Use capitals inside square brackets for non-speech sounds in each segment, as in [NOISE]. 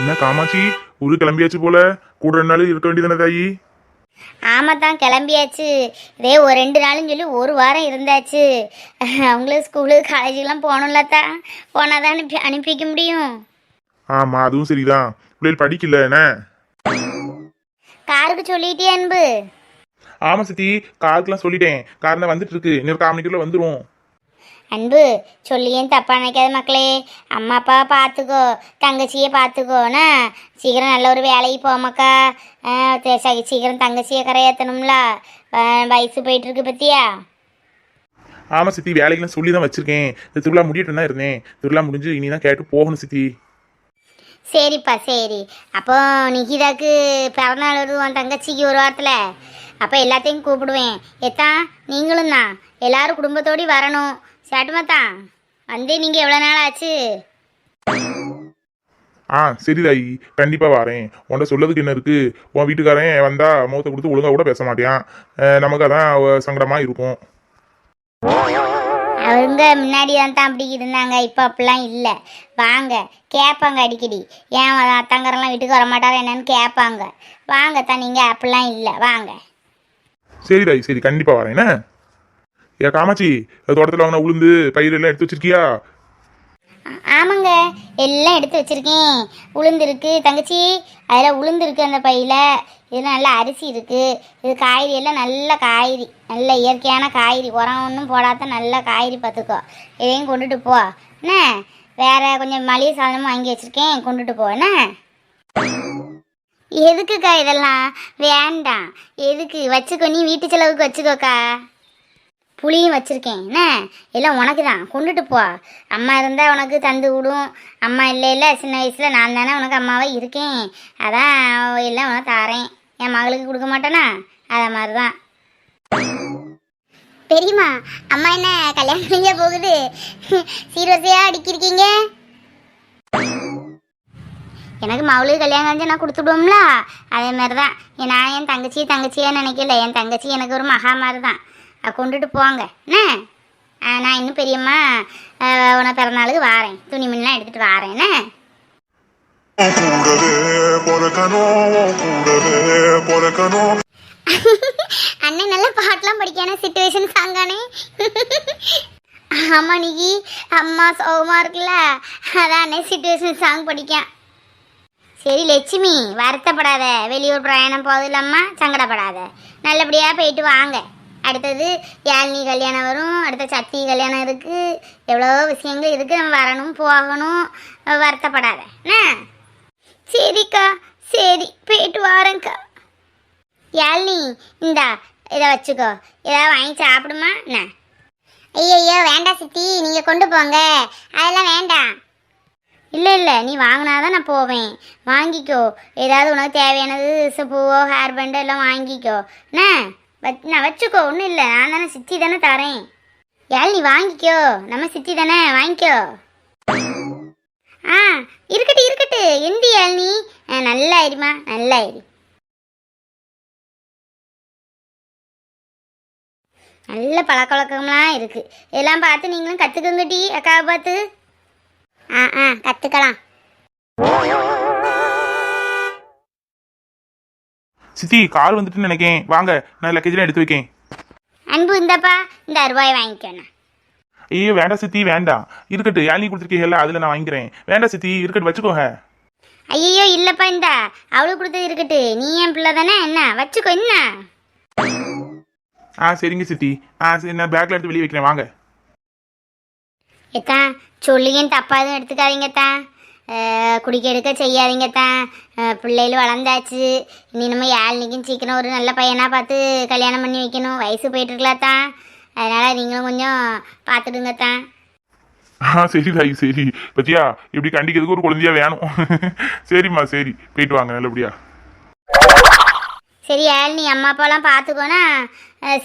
என்ன காமாட்சி ஊரு கிளம்பியாச்சு போல? கூட ரெண்டு நாள் இருக்க வேண்டியதானே தாயி? ஆமாம் தான் கிளம்பியாச்சு. இதே ஒரு ரெண்டு நாளும் சொல்லி ஒரு வாரம் இருந்தாச்சு. அவங்களும் ஸ்கூலு காலேஜுக்கெல்லாம் போகணும்ல தான் போனால் தான் அனுப்பி அனுப்பி வைக்க முடியும். ஆமா அதுவும் சரிதான். பிள்ளைகள் படிக்கல என்ன? காருக்கு சொல்லிட்டே அன்பு? ஆமா சித்தி. காருக்குலாம் சொல்லிட்டேன். கார் தான் வந்துட்டு இருக்கு. இன்னொரு கால் மணிக்குள்ள வந்துரும். அன்பு சொல்லியும் தப்பா நினைக்காத மக்களே. அம்மா அப்பா பார்த்துக்கோ தங்கச்சியை பார்த்துக்கோண்ணா சீக்கிரம் நல்ல ஒரு வேலைக்கு போமாக்கா சீக்கிரம் தங்கச்சியை கரையேற்றணும்ல வயசு போயிட்டு இருக்கு பத்தியா? ஆமா சித்தி வேலைக்கெல்லாம் சொல்லி தான் வச்சிருக்கேன். இந்த திருவிழா முடியட்டு தான் இருந்தேன். திருவிழா முடிஞ்சு இனி தான் கேட்டு போகணும் சித்தி. சரிப்பா சரி. அப்போ நிகிதாக்கு பிறந்தநாள் வருது உன் தங்கச்சிக்கு ஒரு வாரத்தில். அப்போ எல்லாத்தையும் கூப்பிடுவேன். எத்தான் நீங்களும் தான் எல்லாரும் குடும்பத்தோடி வரணும். சேட்டுமாத்தான் வந்து நீங்கள் எவ்வளோ நாள் ஆச்சு? ஆ சரி தாயி கண்டிப்பா வரேன். உன்ட சொல்லதுக்கு என்ன இருக்கு? உன் வீட்டுக்காரன் வந்தா முகத்தை கொடுத்து ஒழுங்கா கூட பேச மாட்டான் நமக்கு அதான் அவ- சங்கடமா இருக்கும். அவங்க முன்னாடி தான் தான் அப்படி இருந்தாங்க. இப்போ அப்படிலாம் இல்லை. வாங்க கேட்பாங்க அடிக்கடி. ஏன் அத்தங்கரெல்லாம் வீட்டுக்கு வர மாட்டாரா என்னன்னு கேட்பாங்க. வாங்க தான் நீங்கள் அப்படிலாம் இல்லை. வாங்க. சரி தாயி சரி கண்டிப்பா வரேன். என்ன? ஏ காமாச்சி தோட்டத்தில் வாங்கின உளுந்து பயிர் எல்லாம் எடுத்து வச்சிருக்கியா? ஆமாங்க எல்லாம் எடுத்து வச்சிருக்கேன். உளுந்து இருக்கு. தங்கச்சி அதில் உளுந்து இருக்கு அந்த பையில. இது நல்லா அரிசி இருக்கு. இது காய்கறி எல்லாம் நல்ல காய்கறி. நல்ல இயற்கையான காய்கறி. உரம் ஒன்றும் போடாத நல்ல காய்கறி பார்த்துக்கோ. இதையும் கொண்டுட்டு போ. என்ன? வேற கொஞ்சம் மளிகை சாதனமும் வாங்கி வச்சிருக்கேன். கொண்டுட்டு போ. என்ன? எதுக்குக்கா இதெல்லாம்? வேண்டாம். எதுக்கு? வச்சுக்கோ. நீ வீட்டு செலவுக்கு வச்சுக்கோக்கா. புளியும் வச்சுருக்கேன். என்ன? எல்லாம் உனக்கு தான் கொண்டுட்டு போ. அம்மா இருந்தால் உனக்கு தந்து விடும். அம்மா இல்லை இல்லை சின்ன வயசில் நான் தானே உனக்கு அம்மாவே இருக்கேன். அதான் எல்லாம் உனக்கு தாரேன். என் மகளுக்கு கொடுக்க மாட்டேனா? அதை மாதிரி தான் பெரியம்மா அம்மா என்ன கல்யாணம் பண்ணிக்க போகுது? சீர்வரிசையாக அடிக்கிருக்கீங்க எனக்கு மகளுக்கு கல்யாணம் கழிஞ்சு நான் கொடுத்துடுவோம்ல? அதே மாதிரி தான் நான் என் தங்கச்சி தங்கச்சியே நினைக்கல. என் தங்கச்சி எனக்கு ஒரு மகா மாதிரி தான் கொண்டுட்டு போங்க. என்ன? நான் இன்னும் பெரியம்மா உன பிறநாளுக்கு வாரேன். துணிமணிலாம் எடுத்துகிட்டு வாரேன். என்ன? [LAUGHS] அண்ணன் நல்ல பாட்டெலாம் படிக்கான சுச்சுவேஷன் சாங்கானே ஆமாம் நிக்கி. அம்மா சோகமா இருக்குல்ல? அதான் அண்ணன் சுச்சுவேஷன் சாங் படிக்கான். சரி லட்சுமி வருத்தப்படாத. வெளியூர் பிரயாணம் போதில்லம்மா சங்கடப்படாத. நல்லபடியாக போயிட்டு வாங்க. அடுத்தது யாழினி கல்யாணம் வரும் அடுத்த சத்தி கல்யாணம் இருக்குது எவ்வளோ விஷயங்கள் இருக்குது நம்ம வரணும் போகணும் வருத்தப்படாத. என்ன? சரிக்கா சரி போயிட்டு வாரேங்க்கா யாழினி இந்தா இதை வச்சுக்கோ. ஏதாவது வாங்கி சாப்பிடுமா? என்ன? ஐயோ வேண்டாம் சித்தி நீங்கள் கொண்டு போங்க. அதெல்லாம் வேண்டாம். இல்லை இல்லை நீ வாங்கினாதான் நான் போவேன். வாங்கிக்கோ. ஏதாவது உனக்கு தேவையானது பூவோ ஹேர் பேண்டோ எல்லாம் வாங்கிக்கோ. என்ன? நான் வச்சுக்கோ ஒன்றும் இல்லை. நான் தானே சித்தி தானே தரேன். யாழ் நீ வாங்கிக்கோ. நம்ம சித்தி தானே வாங்கிக்கோ. ஆ இருக்கட்டு இருக்கட்டு. எந்த யாழ்னி நீ? நல்லா ஆயிடுமா நல்லா ஆயிடு நல்ல பழக்கவழக்கம்லாம் இருக்கு. இதெல்லாம் பார்த்து நீங்களும் கற்றுக்கோங்க அக்காவை பார்த்து. ஆ ஆ கற்றுக்கலாம் சித்தி கார் வந்துட்டுன்னு நினைக்கேன். வாங்க நான் லக்கேஜ்லாம் எடுத்து வைக்கேன். அன்பு இந்தப்பா இந்த ரூபாய் வாங்கிக்கோண்ணா. ஐயோ வேண்டாம் சித்தி வேண்டாம். இருக்கட்டு யாழ்னி கொடுத்துருக்கீங்கல்ல அதில் நான் வாங்கிக்கிறேன். வேண்டாம் சித்தி இருக்கட்டு வச்சுக்கோங்க. ஐயோ இல்லைப்பா இந்தா. அவளுக்கு கொடுத்தது இருக்கட்டு. நீ என் பிள்ளை தானே என்ன? வச்சுக்கோ என்ன? ஆ சரிங்க சித்தி. ஆ சரி நான் பேக்கில் எடுத்து வெளியே வைக்கிறேன். வாங்க. எத்தான் சொல்லியும் தப்பா எதுவும் எடுத்துக்காதீங்கத்தான் குடிக்க எடுக்க செய்யாதீங்கத்தான் பிள்ளைகள் வளர்ந்தாச்சு. இனி நம்ம யாழ்னிக்கும் சீக்கிரம் ஒரு நல்ல பையனாக பார்த்து கல்யாணம் பண்ணி வைக்கணும். வயசு போயிட்டு இருக்கலாத்தான் அதனால் நீங்களும் கொஞ்சம் பார்த்துடுங்கத்தான் ஆ சரி தாயி சரி. பத்தியா இப்படி கண்டிக்கிறதுக்கு ஒரு குழந்தையா வேணும். சரிம்மா சரி. போயிட்டு வாங்க நல்லபடியா. சரி யாழ்னி அம்மா அப்பாலாம் பார்த்துக்கோனா.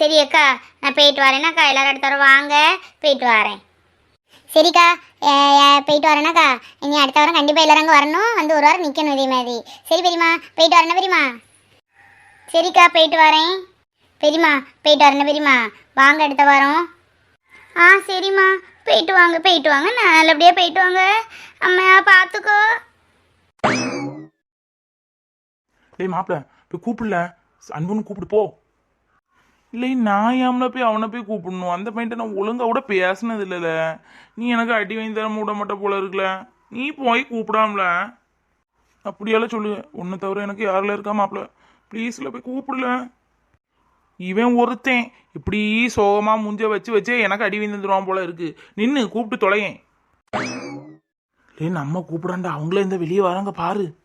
சரி அக்கா நான் போயிட்டு வரேனாக்கா எல்லாரும் அடுத்த தடவை வாங்க. போயிட்டு வரேன். சரிக்கா போயிட்டு வரேனாக்கா. இனி அடுத்த வாரம் கண்டிப்பாக எல்லாரும் அங்கே வரணும். வந்து ஒரு வாரம் நிற்கணும் இதே மாதிரி. சரி பெரியம்மா போயிட்டு வரணும் பெரியம்மா? சரிக்கா போயிட்டு வரேன். பெரியம்மா போயிட்டு வரேன் பெரியம்மா. வாங்க அடுத்த வாரம். ஆ சரிம்மா. போயிட்டு வாங்க போயிட்டு வாங்க. நான் நல்லபடியாக போயிட்டு வாங்க. அம்மா பார்த்துக்கோ டேய் மாப்பிள்ள இப்போ கூப்பிடல. அன்புன்னு கூப்பிட்டு போ. இல்லை நான் ஏம்ல போய் அவனை போய் கூப்பிடணும். அந்த பையன்ட்ட நான் ஒழுங்காக கூட பேசினது இல்லைல்ல நீ எனக்கு அடி வாங்கி தர விட மாட்ட போல இருக்குல்ல நீ போய் கூப்பிடாமல. அப்படியெல்லாம் சொல்லு. ஒன்று தவிர எனக்கு யாரில் இருக்கா மாப்பிள்ள ப்ளீஸில் போய் கூப்பிடல. இவன் ஒருத்தன். இப்படி சோகமாக முஞ்ச வச்சு வச்சே எனக்கு அடி வந்துருவான் போல இருக்கு. நின்று கூப்பிட்டு தொலையேன். இல்லை நம்ம கூப்பிடாண்டா. அவங்களே இந்த வெளியே வராங்க பாரு.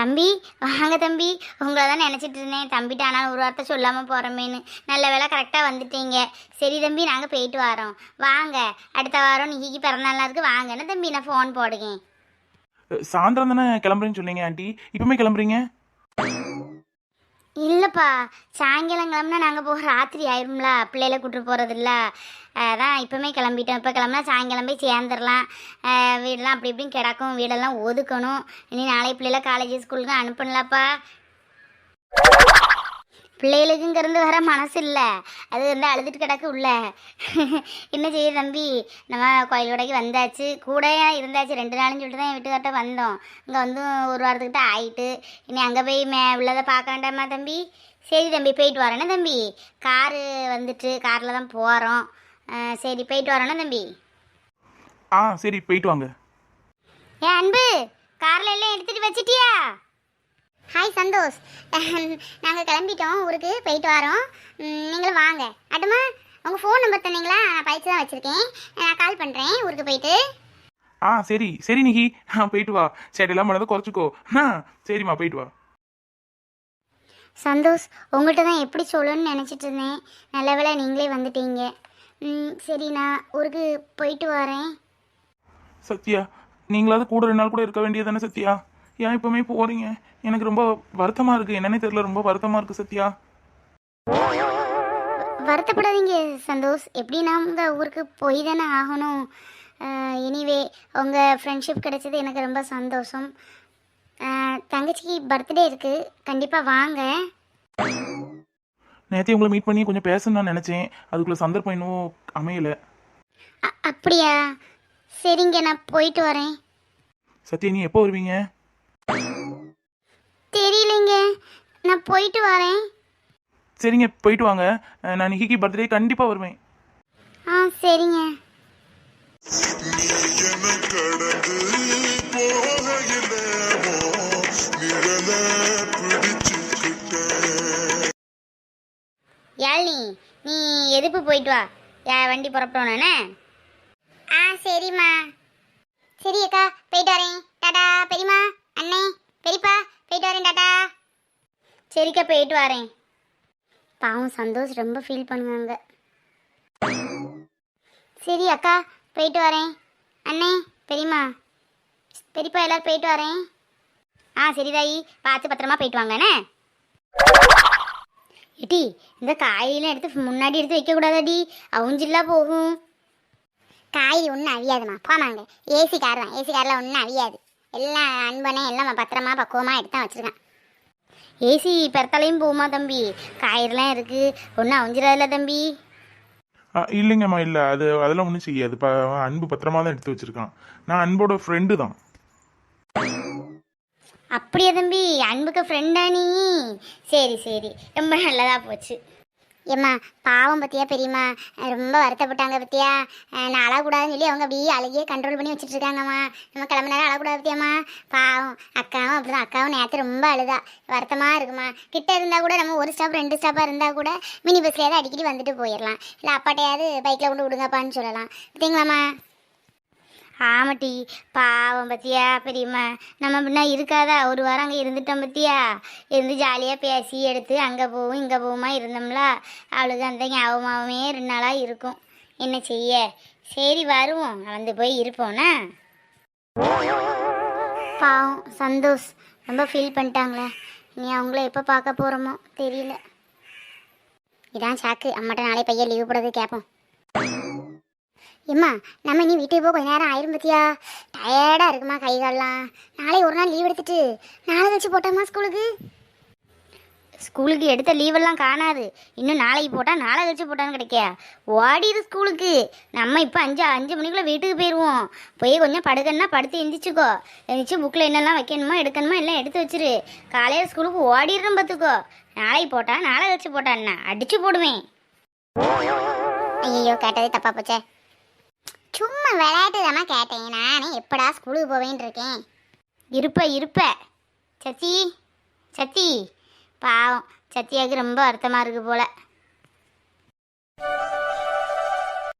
தம்பி வாங்க தம்பி. உங்களை தான் நினச்சிட்டு இருந்தேன். தம்பிட்ட ஆனால் ஒரு வார்த்தை சொல்லாமல் போகிறோமேன்னு நல்ல வேலை கரெக்டாக வந்துட்டீங்க. சரி தம்பி நாங்கள் போயிட்டு வரோம். வாங்க. அடுத்த வாரம் நிக்கிக்கு பிறந்தநாளாக இருக்குது வாங்கன்னு தம்பி நான் ஃபோன் போடுங்க சாயந்தரம் தானே கிளம்புறேன்னு சொன்னீங்க ஆண்டி? இப்போமே கிளம்புறீங்க? இல்லைப்பா சாயங்காலம் கிளம்புனா நாங்கள் போக ராத்திரி ஆயிரும்ல பிள்ளைகளை கூட்டு போகிறதில்ல அதான் இப்போமே கிளம்பிட்டோம். இப்போ கிளம்புனா சாயங்காலம் போய் சேர்ந்துடலாம் வீடெல்லாம் அப்படி இப்படின்னு கிடக்கும். வீடெல்லாம் ஒதுக்கணும். இனி நாளை பிள்ளைகளை காலேஜ் ஸ்கூலுக்கு அனுப்பணும்லப்பா பிள்ளைகளுக்குங்கிறது வர மனசு இல்லை அது வந்து அழுதுட்டு கிடக்கு உள்ள. என்ன செய்ய தம்பி? நம்ம கோயில் கடைக்கு வந்தாச்சு. கூட இருந்தாச்சு. ரெண்டு நாளும் சொல்லிட்டு தான் என் வீட்டுக்கார்ட்ட வந்தோம். இங்கே வந்து ஒரு வாரத்துக்கிட்ட ஆயிட்டு. இனி அங்கே போய் மே உள்ளதை பார்க்க வேண்டாமா தம்பி? சரி தம்பி போயிட்டு வரேனே. தம்பி? காரு வந்துட்டு காரில் தான் போகிறோம் சரி போயிட்டு வரேனே. தம்பி? ஆ சரி போயிட்டு வாங்க. ஏன் அன்பு காரில் எல்லாம் எடுத்துகிட்டு வச்சிட்டியா ஹாய் சந்தோஷ். [LAUGHS] நாங்கள் கிளம்பிட்டோம் ஊருக்கு போயிட்டு வரோம். நீங்களும் வாங்க. அட்டுமா உங்கள் ஃபோன் நம்பர் தந்தீங்களா? நான் பயிற்சி தான் வச்சுருக்கேன். நான் கால் பண்ணுறேன் ஊருக்கு போயிட்டு. ஆ சரி சரி நிக்கி ஆ போயிட்டு வா. சேட்டையெல்லாம் பண்ணதை குறைச்சிக்கோ. ஆ சரிம்மா போயிட்டு வா. சந்தோஷ் உங்கள்கிட்ட தான் எப்படி சொல்லணும்னு நினச்சிட்டு இருந்தேன். நல்ல வேளை நீங்களே வந்துட்டீங்க. ம், சரி நான் ஊருக்கு போயிட்டு வரேன். சத்யா நீங்களாவது கூட ரெண்டு நாள் கூட இருக்க வேண்டியது தானே சத்யா? ஏன் இப்பவுமே போறீங்க எனக்கு ரொம்ப வருத்தமா இருக்கு. என்னன்னே தெரியல. ரொம்ப வருத்தமா இருக்கு சத்யா. வருத்தப்படாதீங்க சந்தோஷ். எப்படி நாங்கள் ஊருக்கு போய் தானே ஆகணும்? எனிவே உங்கள் ஃப்ரெண்ட்ஷிப் கிடைச்சது எனக்கு ரொம்ப சந்தோஷம். தங்கச்சிக்கு பர்த்டே இருக்குது கண்டிப்பாக வாங்க. நேத்தே உங்களை மீட் பண்ணி கொஞ்சம் பேசணும்னு நான் நினைச்சேன். அதுக்குள்ள சந்தர்ப்பம் இன்னும் அமையல. அப்படியா? சரிங்க நான் போயிட்டு வரேன். சத்யா நீ எப்போ வருவீங்க? தெரியலைங்க. நான் போயிட்டு வரேன். சரிங்க போயிட்டு வாங்க. நான் நிக்கிக்கு பர்த்டே கண்டிப்பா வருவேன். ஆ சரிங்க. யாழினி நீ எதுப்பு போயிட்டு வா? யா வண்டி புறப்படணுண்ணே ஆ சரிம்மா. சரி அக்கா போயிட்டு வரேன். டாடா பெரியம்மா. அண்ணே பெரியப்பா போயிட்டு வரேன் டாட்டா சரிக்கா போயிட்டு வரேன். பாவம் சந்தோஷ் ரொம்ப ஃபீல் பண்ணுவாங்க. சரி அக்கா போயிட்டு வரேன். அண்ணே பெரியம்மா. பெரியப்பா எல்லாரும் போயிட்டு வரேன். ஆ சரி தாயி. பார்த்து பத்திரமா போயிட்டு வாங்கண்ணே ஏட்டி இந்த காயெல்லாம் எடுத்து முன்னாடி எடுத்து வைக்கக்கூடாதாடி? அவுஞ்சில்லாம் போகும். காய் ஒன்றும் அவியாதுமா போனாங்க ஏசி கார் தான் ஏசி காரில் ஒன்றும் அவியாது. எல்லாம் அன்பனே எல்லாம் பத்திரமா பக்குவமாக எடுத்து தான் வச்சுருக்கேன். ஏசி பெருத்தாலையும் போகுமா தம்பி? காயெல்லாம் இருக்குது ஒன்றும் அவிஞ்சிடாதுல தம்பி? இல்லைங்கம்மா இல்லை. அது அதெல்லாம் ஒன்றும் செய்யாது. இப்போ அன்பு பத்திரமா தான் எடுத்து வச்சிருக்கான். நான் அன்போட ஃப்ரெண்டு தான். அப்படியா தம்பி? அன்புக்கு ஃப்ரெண்டா நீ? சரி சரி. ரொம்ப நல்லதா போச்சு. ஏம்மா பாவம் பத்தியா பெரியம்மா? ரொம்ப வருத்தப்பட்டாங்க பத்தியா? நான் அழக்கூடாதுன்னு சொல்லி அவங்க அப்படியே அழகியே கண்ட்ரோல் பண்ணி வச்சுட்டு இருக்காங்கம்மா நம்ம கிளம்புனாலும் அழக்கூடாது பத்தியாம்மா? பாவம். அக்காவும் அப்படிதான். அக்காவும் நேற்று ரொம்ப அழுதா. வருத்தமாக இருக்குமா? கிட்ட இருந்தால் கூட நம்ம ஒரு ஸ்டாப் ரெண்டு ஸ்டாப்பாக இருந்தால் கூட மினி பஸ்லேயாவது அடிக்கடி வந்துட்டு போயிடலாம் இல்லை அப்பாட்டையாவது பைக்கில் கொண்டு விடுங்கப்பான்னு சொல்லலாம். பார்த்தீங்களாம்மா ஆமாட்டி பாவம் பத்தியா பெரியம்மா. நம்ம முன்ன இருக்காதா? ஒரு வாரம் அங்கே இருந்துட்டோம் பத்தியா? இருந்து ஜாலியாக பேசி எடுத்து அங்கே போவோம் இங்கே போவோமா இருந்தோம்ல? அவளுக்கு அந்த ஞாபகமாகவே ரெண்டு நாளாக இருக்கும். என்ன செய்ய? சரி வருவோம். வந்து போய் இருப்போம்னா? பாவம் சந்தோஷ். ரொம்ப ஃபீல் பண்ணிட்டாங்களே. நீ அவங்கள எப்போ பார்க்க போகிறோமோ தெரியல. இதான் சாக்கு அம்மாட்ட நாளை பையன் லீவு போடுறது கேட்போம் எம்மா நம்ம நீ வீட்டுக்கு போக கொஞ்ச நேரம் ஆயிரும் பத்தியா? டயர்டாக இருக்குமா கை கால்லாம் நாளை ஒரு நாள் லீவ் எடுத்துட்டு நாளை கழிச்சு போட்டோமா ஸ்கூலுக்கு? ஸ்கூலுக்கு எடுத்த லீவெல்லாம் காணாது. இன்னும் நாளைக்கு போட்டால் நாளை கழிச்சு போட்டான்னு கிடைக்க. ஓடிடு ஸ்கூலுக்கு. நம்ம இப்போ அஞ்சு அஞ்சு மணிக்குள்ளே வீட்டுக்கு போயிடுவோம் போய் கொஞ்சம் படுக்கணுன்னா படுத்து எந்திரிச்சுக்கோ. எந்திரிச்சு புக்கில் என்னெல்லாம் வைக்கணுமோ எடுக்கணுமோ எல்லாம் எடுத்து வச்சிரு. காலையில் ஸ்கூலுக்கு ஓடிடுறோம் பார்த்துக்கோ நாளைக்கு போட்டா நாளை கழிச்சு போட்டா என்ன அடிச்சு போடுவேன். ஐயோ கேட்டதே தப்பா போச்சே. சும்மா விளையாட்டு தானே கேட்டேன். நானே எப்படா ஸ்கூலுக்கு போவேன்னு இருக்கேன். இருப்ப இருப்ப. சச்சி சச்சி. பாவம் சத்தியாவுக்கு ரொம்ப வருத்தமாக இருக்குது போல.